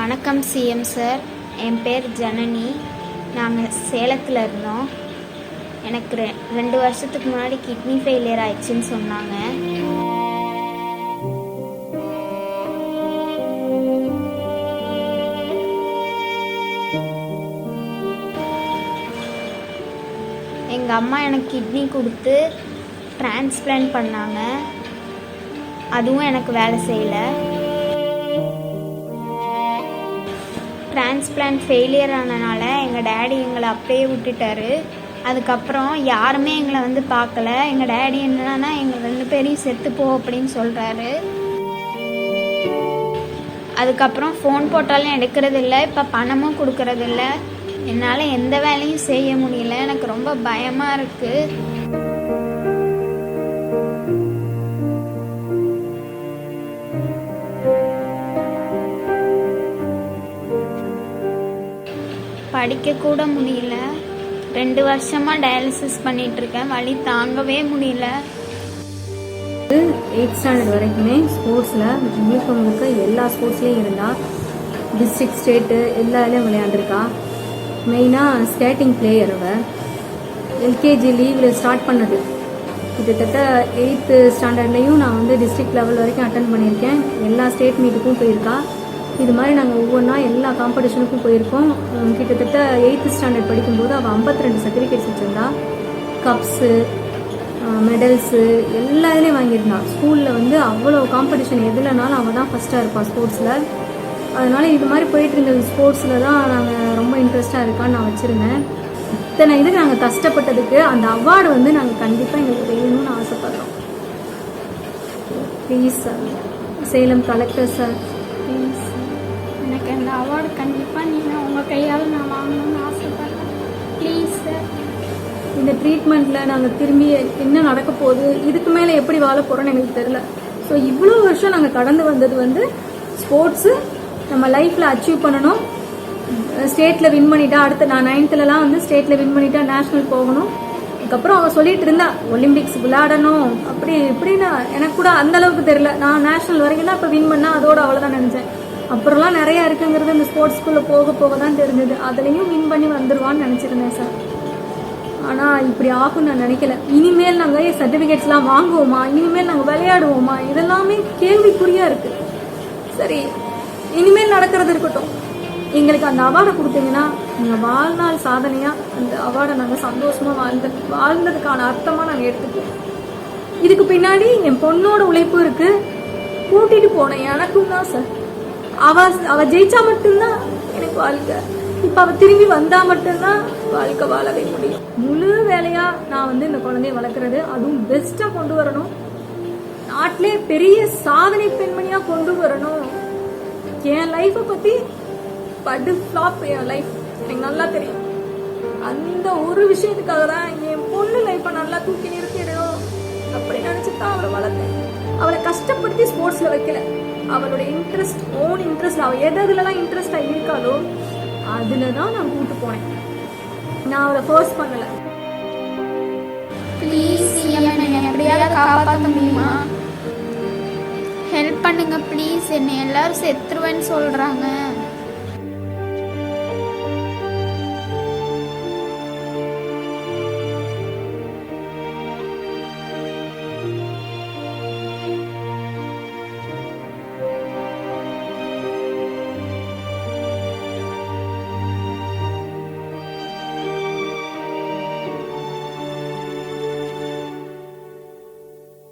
வணக்கம் CM sir என் பேர் ஜனனி. நாங்கள் சேலத்தில் இருந்தோம். எனக்கு ரெ ரெண்டு வருஷத்துக்கு முன்னாடி கிட்னி ஃபெயிலியர் ஆயிடுச்சுன்னு சொன்னாங்க. எங்கள் அம்மா எனக்கு கிட்னி கொடுத்து டிரான்ஸ்பிளான்ட் பண்ணாங்க. அதுவும் எனக்கு வேலை செய்யலை. டிரான்ஸ்பிளான்ட் ஃபெயிலியர் ஆனனால எங்கள் டேடி எங்களை அப்படியே விட்டுட்டாரு. அதுக்கப்புறம் யாருமே எங்களை வந்து பார்க்கல. எங்கள் டேடி என்னன்னா எங்கள் ரெண்டு பேரையும் செத்துப்போ அப்படின்னு சொல்கிறாரு அதுக்கப்புறம் ஃபோன் போட்டாலும் எடுக்கிறதில்ல. இப்போ பணமும் கொடுக்கறதில்ல. என்னால் எந்த வேலையும் செய்ய முடியல. எனக்கு ரொம்ப பயமாக இருக்குது படிக்க கூட முடியல. ரெண்டு வருஷமா டயாலிசிஸ் பண்ணிட்டு இருக்கேன் வழி தாங்கவே முடியல. எயிட் ஸ்டாண்டர்ட் வரைக்குமே ஸ்போர்ட்ஸில் முழுக்க முழுக்க எல்லா ஸ்போர்ட்ஸ்லேயும் இருந்தா டிஸ்ட்ரிக்ட் ஸ்டேட்டு எல்லா இதுலேயும் விளையாண்டுருக்கா மெயினாக ஸ்கேட்டிங் பிளேயர் அவள் எல்கேஜி லீவில் ஸ்டார்ட் பண்ணது. கிட்டத்தட்ட எயித்து ஸ்டாண்டர்ட்லேயும் நான் வந்து டிஸ்ட்ரிக்ட் லெவல் வரைக்கும் அட்டன் பண்ணியிருக்கேன். எல்லா ஸ்டேட் மீட்டுக்கும் போயிருக்கா. இது மாதிரி நாங்கள் ஒவ்வொன்றா எல்லா காம்படிஷனுக்கும் போயிருக்கோம். கிட்டத்தட்ட எயித்து ஸ்டாண்டர்ட் படிக்கும்போது அவள் 52 ரெண்டு சர்டிஃபிகேட்ஸ் வச்சுருந்தா கப்ஸு மெடல்ஸு எல்லா இதுலேயும் வாங்கியிருந்தான் ஸ்கூலில் வந்து அவ்வளோ காம்படிஷன் எதுலனாலும் அவள் தான் ஃபஸ்ட்டாக இருப்பாள் ஸ்போர்ட்ஸில் அதனால் இது மாதிரி போயிட்டு இருந்தது ஸ்போர்ட்ஸில் தான் நாங்கள் ரொம்ப இன்ட்ரெஸ்ட்டாக இருக்கான்னு நான் வச்சுருந்தேன். இத்தனை இதுக்கு நாங்கள் கஷ்டப்பட்டதுக்கு அந்த அவார்டு வந்து நாங்கள் கண்டிப்பாக எங்களுக்கு வேணும்னு ஆசைப்பட்றோம். Please sir Salem collector sir please எனக்கு அந்த அவார்டு கண்டிப்பாக நீங்கள் உங்கள் கையால் நான் வாங்கணும்னு ஆசைப்பட்றேன். ப்ளீஸ் சார் இந்த ட்ரீட்மெண்ட்டில் நாங்கள் திரும்பி என்ன நடக்க போகுது இதுக்கு மேலே எப்படி வாழ போகிறோன்னு எங்களுக்கு தெரில ஸோ இவ்வளோ வருஷம் நாங்கள் கடந்து வந்தது வந்து ஸ்போர்ட்ஸு நம்ம லைஃப்பில் அச்சீவ் பண்ணணும். ஸ்டேட்டில் வின் பண்ணிட்டா அடுத்து நான் நைன்த்துலலாம் வந்து ஸ்டேட்டில் வின் பண்ணிட்டா நேஷ்னல் போகணும். அதுக்கப்புறம் அவள் சொல்லிட்டு இருந்தா ஒலிம்பிக்ஸ் விளையாடணும் அப்படி இப்படின்னு எனக்கு கூட அந்த அளவுக்கு தெரியல. நான் நேஷ்னல் வரைக்கும் தான் இப்போ வின் பண்ணா அதோட அவ்வளோதான் நினச்சேன். அப்புறம்லாம் நிறையா இருக்குங்கிறது இந்த ஸ்போர்ட்ஸ்குள்ளே போக போக தான் தெரிஞ்சது. அதுலேயும் வின் பண்ணி வந்துடுவான்னு நினச்சிருந்தேன் சார் ஆனால் இப்படி ஆகும்னு நான் நினைக்கல. இனிமேல் நாங்கள் சர்டிஃபிகேட்ஸ்லாம் வாங்குவோமா? இனிமேல் நாங்கள் விளையாடுவோமா? இதெல்லாமே கேள்விக்குறியாக இருக்குது சரி இனிமேல் நடக்கிறது இருக்கட்டும். எங்களுக்கு அந்த அவார்டை கொடுத்தீங்கன்னா நீங்கள் வாழ்நாள் சாதனையாக அந்த அவார்டை நாங்கள் சந்தோஷமாக வாழ்ந்த வாழ்ந்ததுக்கான அர்த்தமாக நாங்கள் எடுத்துக்குவோம். இதுக்கு பின்னாடி என் பொண்ணோட உழைப்பு இருக்கு. கூட்டிகிட்டு போனேன். எனக்கும் தான் சார் அவ அவ ஜெயிச்சா மட்டும்தான் எனக்கு வாழ்க்கை. இப்ப அவ திரும்பி வந்தா மட்டும்தான் வாழ்க்கை வாழவே முடியும். முழு வேலையா நான் வந்து இந்த குழந்தைய வளர்க்குறது. அதுவும் பெஸ்டா கொண்டு வரணும். நாட்டிலே பெரிய சாதனை பெண்மணியா கொண்டு வரணும். என் லைஃப்பை பத்தி படு ஃப்ளாப் என் லைஃப் எனக்கு நல்லா தெரியும். அந்த ஒரு விஷயத்துக்காக தான் என் பொண்ணு லைஃப்பை நல்லா தூக்கி நிறுத்திடும் அப்படி நினைச்சு தான் அவளை வளர்த்தேன். அவளை கஷ்டப்படுத்தி ஸ்போர்ட்ஸ்ல வைக்கல. அவளோட இன்ட்ரெஸ்ட் ஓன் இன்ட்ரெஸ்ட் அவள் எது எதுலலாம் இன்ட்ரெஸ்டாக இருக்காளோ அதில் தான் நான் கூட்டு போனேன். நான் அவளை ஃபோர்ஸ் பண்ணலை. ப்ளீஸ் என்னை எப்படியாவது காப்பாற்ற முடியுமா? ஹெல்ப் பண்ணுங்க ப்ளீஸ் என்னை எல்லாரும் செத்துருவேன்னு சொல்கிறாங்க